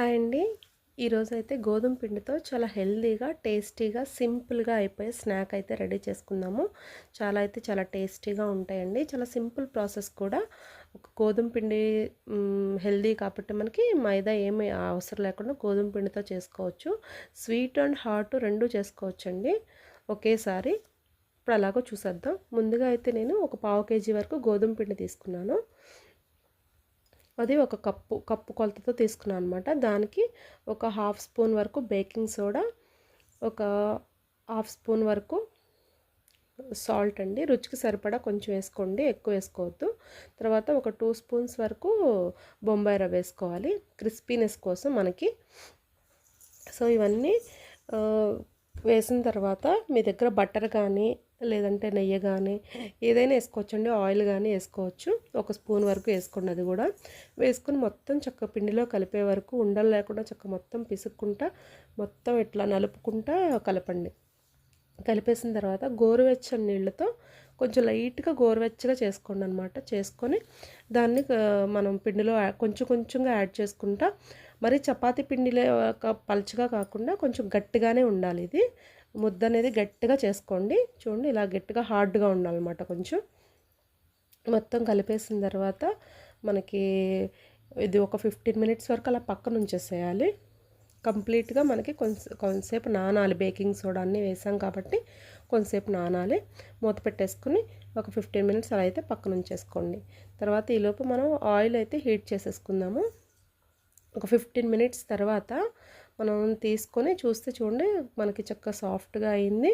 Hi అండి. ఈరోజు అయితే గోధుమ పిండితో చాలా హెల్తీగా టేస్టీగా సింపుల్గా అయిపోయే స్నాక్ అయితే రెడీ చేసుకుందాము. చాలా అయితే చాలా టేస్టీగా ఉంటాయండి. చాలా సింపుల్ ప్రాసెస్ కూడా. ఒక గోధుమ పిండి హెల్దీ కాబట్టి మనకి మైదా ఏమి అవసరం లేకుండా గోధుమ పిండితో చేసుకోవచ్చు. స్వీట్ అండ్ హాట్ రెండు చేసుకోవచ్చండి. ఒకేసారి ఇప్పుడు అలాగో చూసేద్దాం. ముందుగా అయితే నేను ఒక పావు కేజీ వరకు గోధుమ పిండి తీసుకున్నాను. అది ఒక కప్పు కప్పు కొలతతో తీసుకున్నాను అనమాట దానికి ఒక హాఫ్ స్పూన్ వరకు బేకింగ్ సోడా ఒక హాఫ్ స్పూన్ వరకు సాల్ట్ అండి. రుచికి సరిపడా కొంచెం వేసుకోండి ఎక్కువ వేసుకోవద్దు. తర్వాత ఒక టూ స్పూన్స్ వరకు బొంబాయి రవ్వ వేసుకోవాలి. క్రిస్పీనెస్ కోసం మనకి. సో ఇవన్నీ వేసిన తర్వాత మీ దగ్గర బటర్ కానీ లేదంటే నెయ్యి కానీ ఏదైనా వేసుకోవచ్చండి. ఆయిల్ కానీ వేసుకోవచ్చు. ఒక స్పూన్ వరకు వేసుకోండి అది కూడా. వేసుకుని మొత్తం చక్క పిండిలో కలిపే వరకు ఉండలు లేకుండా చక్క మొత్తం పిసుక్కుంటా మొత్తం ఇట్లా నలుపుకుంటా కలపండి. కలిపేసిన తర్వాత గోరువెచ్చని నీళ్ళతో కొంచెం లైట్గా గోరువెచ్చగా చేసుకోండి అనమాట చేసుకొని దాన్ని మనం పిండిలో కొంచెం కొంచెంగా యాడ్ చేసుకుంటా మరి చపాతీ పిండిలో పలుచగా కాకుండా కొంచెం గట్టిగానే ఉండాలి ఇది. ముద్ద అనేది గట్టిగా చేసుకోండి. చూడండి ఇలా గట్టిగా హార్డ్గా ఉండాలన్నమాట కొంచెం. మొత్తం కలిపేసిన తర్వాత మనకి ఇది ఒక ఫిఫ్టీన్ మినిట్స్ వరకు అలా పక్కన ఉంచేసేయాలి. కంప్లీట్గా మనకి కొంచెం కొంతసేపు నానాలి. బేకింగ్ సోడా అన్నీ వేసాం కాబట్టి కొంతసేపు నానాలి. మూత పెట్టేసుకుని ఒక ఫిఫ్టీన్ మినిట్స్ అలా అయితే పక్కన ఉంచేసుకోండి. తర్వాత ఈలోపు మనం ఆయిల్ అయితే హీట్ చేసేసుకుందాము. ఒక ఫిఫ్టీన్ మినిట్స్ తర్వాత మనం తీసుకొని చూస్తే చూడండి మనకి చక్క సాఫ్ట్గా అయింది.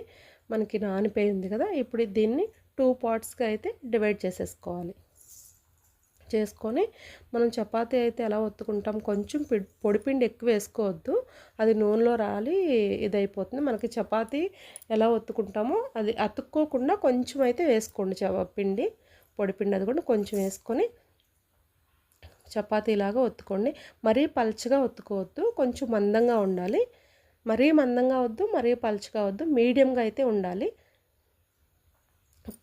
మనకి నానిపోయింది కదా. ఇప్పుడు దీన్ని టూ పార్ట్స్గా అయితే డివైడ్ చేసేసుకోవాలి. చేసుకొని మనం చపాతీ అయితే ఎలా ఒత్తుకుంటాం? కొంచెం పొడిపిండి ఎక్కువ వేసుకోవద్దు. అది నూనెలో రాలి ఇదైపోతుంది. మనకి చపాతీ ఎలా ఒత్తుకుంటామో అది అతుక్కోకుండా కొంచెం అయితే వేసుకోండి పిండి పొడిపిండి అది కూడా కొంచెం వేసుకొని చపాతీలాగా ఒత్తుకోండి. మరీ పలుచగా ఒత్తుకోవద్దు. కొంచెం మందంగా ఉండాలి. మరీ మందంగా వద్దు మరీ పలుచగా వద్దు. మీడియంగా అయితే ఉండాలి.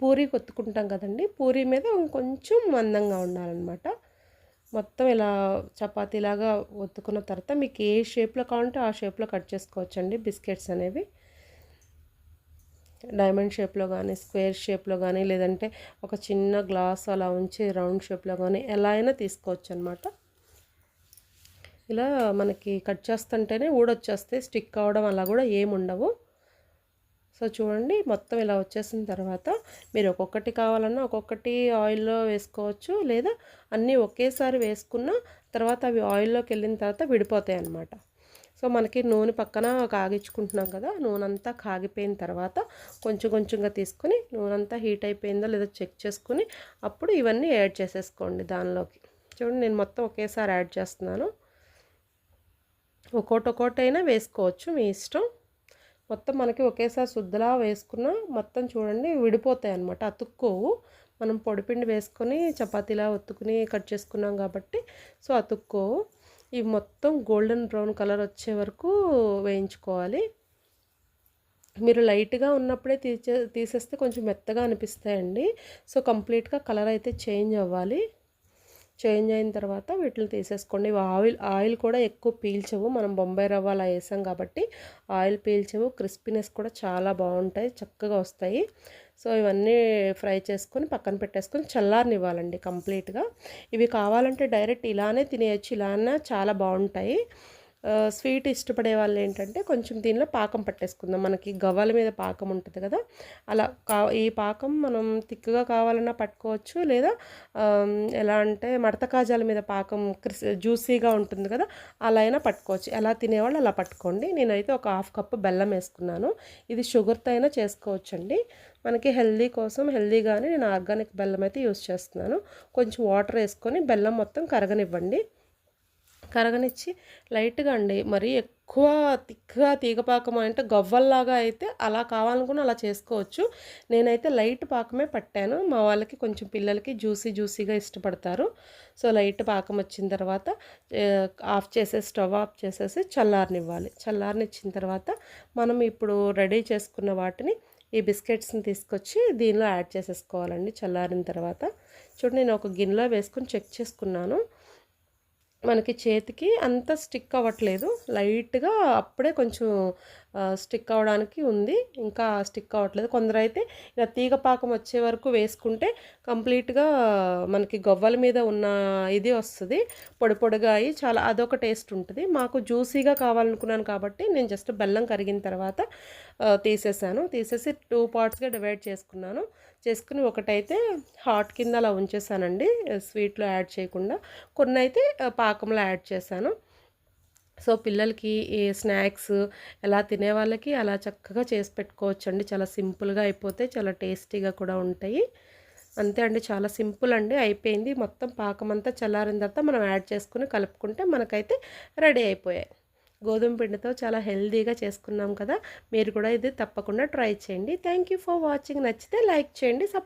పూరి కొత్తుకుంటాం కదండి. పూరి మీద కొంచెం మందంగా ఉండాలన్నమాట. మొత్తం ఇలా చపాతీలాగా ఒత్తుకున్న తర్వాత మీకు ఏ షేప్లో కావాలంటే ఆ షేప్లో కట్ చేసుకోవచ్చండి బిస్కెట్స్ అనేవి. డైమండ్ షేప్లో కానీ స్క్వేర్ షేప్లో కానీ లేదంటే ఒక చిన్న గ్లాస్ అలా ఉంచి రౌండ్ షేప్లో కానీ ఎలా అయినా తీసుకోవచ్చు అనమాట ఇలా మనకి కట్ చేస్తుంటేనే ఊడొచ్చేస్తే స్టిక్ అవడం అలా కూడా ఏముండవు సో చూడండి మొత్తం ఇలా వచ్చేసిన తర్వాత మీరు ఒక్కొక్కటి కావాలన్నా ఒక్కొక్కటి ఆయిల్లో వేసుకోవచ్చు లేదా అన్నీ ఒకేసారి వేసుకున్న తర్వాత అవి ఆయిల్లోకి వెళ్ళిన తర్వాత విడిపోతాయి అన్నమాట సో మనకి నూనె పక్కన కాగించుకుంటున్నాం కదా నూనె అంతా కాగిపోయిన తర్వాత కొంచెం కొంచెంగా తీసుకుని నూనె అంతా హీట్ అయిపోయిందో లేదో చెక్ చేసుకుని అప్పుడు ఇవన్నీ యాడ్ చేసేసుకోండి దానిలోకి. చూడండి నేను మొత్తం ఒకేసారి యాడ్ చేస్తున్నాను. ఒక్కోటి ఒక్కోటైనా వేసుకోవచ్చు మీ ఇష్టం. మొత్తం మనకి ఒకేసారి శుద్ధలా వేసుకున్న మొత్తం చూడండి విడిపోతాయి అన్నమాట అతుక్కోవు. మనం పొడిపిండి వేసుకొని చపాతీలా ఒత్తుకుని కట్ చేసుకున్నాం కాబట్టి సో అతుక్కోవు. ఇవి మొత్తం గోల్డెన్ బ్రౌన్ కలర్ వచ్చే వరకు వేయించుకోవాలి. మీరు లైట్గా ఉన్నప్పుడే తీసే తీసేస్తే కొంచెం మెత్తగా అనిపిస్తాయండి. సో కంప్లీట్గా కలర్ అయితే చేంజ్ అవ్వాలి. చేంజ్ అయిన తర్వాత వీటిని తీసేసుకోండి. ఆయిల్ ఆయిల్ కూడా ఎక్కువ పీల్చవు. మనం బొంబాయి రవ్వ అలా వేసాం కాబట్టి ఆయిల్ పీల్చవు. క్రిస్పీనెస్ కూడా చాలా బాగుంటాయి చక్కగా వస్తాయి. సో ఇవన్నీ ఫ్రై చేసుకొని పక్కన పెట్టేసుకొని చల్లారనివ్వాలండి కంప్లీట్గా. ఇవి కావాలంటే డైరెక్ట్ ఇలానే తినేయచ్చు. ఇలానే చాలా బాగుంటాయి. స్వీట్ ఇష్టపడే వాళ్ళు ఏంటంటే కొంచెం దీనిలో పాకం పట్టేసుకుందాం. మనకి గవ్వల మీద పాకం ఉంటుంది కదా. అలా కా ఈ పాకం మనం తిక్కుగా కావాలన్నా పట్టుకోవచ్చు. లేదా ఎలా అంటే మడత కాజాల మీద పాకం క్రిస్ జ్యూసీగా ఉంటుంది కదా అలా అయినా పట్టుకోవచ్చు. ఎలా తినేవాళ్ళు అలా పట్టుకోండి. నేనైతే ఒక హాఫ్ కప్ బెల్లం వేసుకున్నాను. ఇది షుగర్తో అయినా చేసుకోవచ్చండి. మనకి హెల్దీ కోసం హెల్దీగానే నేను ఆర్గానిక్ బెల్లం అయితే యూస్ చేస్తున్నాను. కొంచెం వాటర్ వేసుకొని బెల్లం మొత్తం కరగనివ్వండి. కరగనిచ్చి లైట్గా అండి. మరీ ఎక్కువ తిక్కగా తీగపాకం అంటే గవ్వల్లాగా అయితే అలా కావాలనుకుని అలా చేసుకోవచ్చు. నేనైతే లైట్ పాకమే పట్టాను. మా వాళ్ళకి కొంచెం పిల్లలకి జ్యూసీ జ్యూసీగా ఇష్టపడతారు. సో లైట్ పాకం వచ్చిన తర్వాత ఆఫ్ చేసేసి స్టవ్ ఆఫ్ చేసేసి చల్లారనివ్వాలి. చల్లారనిచ్చిన తర్వాత మనం ఇప్పుడు రెడీ చేసుకున్న వాటిని ఈ బిస్కెట్స్ని తీసుకొచ్చి దీనిలో యాడ్ చేసేసుకోవాలండి చల్లారిన తర్వాత. చూడండి నేను ఒక గిన్నెలో వేసుకొని చెక్ చేసుకున్నాను. మనకి చేతికి అంత స్టిక్ అవ్వట్లేదు. లైట్గా అప్పుడే కొంచెం స్టిక్ అవ్వడానికి ఉంది. ఇంకా స్టిక్ అవ్వట్లేదు. కొందరైతే ఇలా తీగ పాకం వచ్చే వరకు వేసుకుంటే కంప్లీట్గా మనకి గవ్వల మీద ఉన్న ఇది వస్తుంది. పొడి పొడిగా అయ్యి చాలా అదొక టేస్ట్ ఉంటుంది. మాకు జ్యూసీగా కావాలనుకున్నాను కాబట్టి నేను జస్ట్ బెల్లం కరిగిన తర్వాత తీసేసాను. తీసేసి టూ పార్ట్స్గా డివైడ్ చేసుకున్నాను. చేసుకుని ఒకటైతే హాట్ కింద అలా ఉంచేసానండి. స్వీట్లో యాడ్ చేయకుండా. కొన్ని అయితే పాకంలో యాడ్ చేశాను. సో పిల్లలకి ఏ స్నాక్స్ ఎలా తినే వాళ్ళకి అలా చక్కగా చేసి పెట్టుకోవచ్చు అండి చాలా సింపుల్గా అయిపోతే చాలా టేస్టీగా కూడా ఉంటాయి. అంతే అండి. చాలా సింపుల్ అండి. అయిపోయింది. మొత్తం పాకం అంతా చల్లారిన తర్వాత మనం యాడ్ చేసుకుని కలుపుకుంటే మనకైతే రెడీ అయిపోయాయి. గోధుమ పిండితో చాలా హెల్దీగా చేసుకున్నాం కదా. మీరు కూడా ఇది తప్పకుండా ట్రై చేయండి. థ్యాంక్ యూ ఫర్ వాచింగ్ నచ్చితే లైక్ చేయండి సపోర్ట్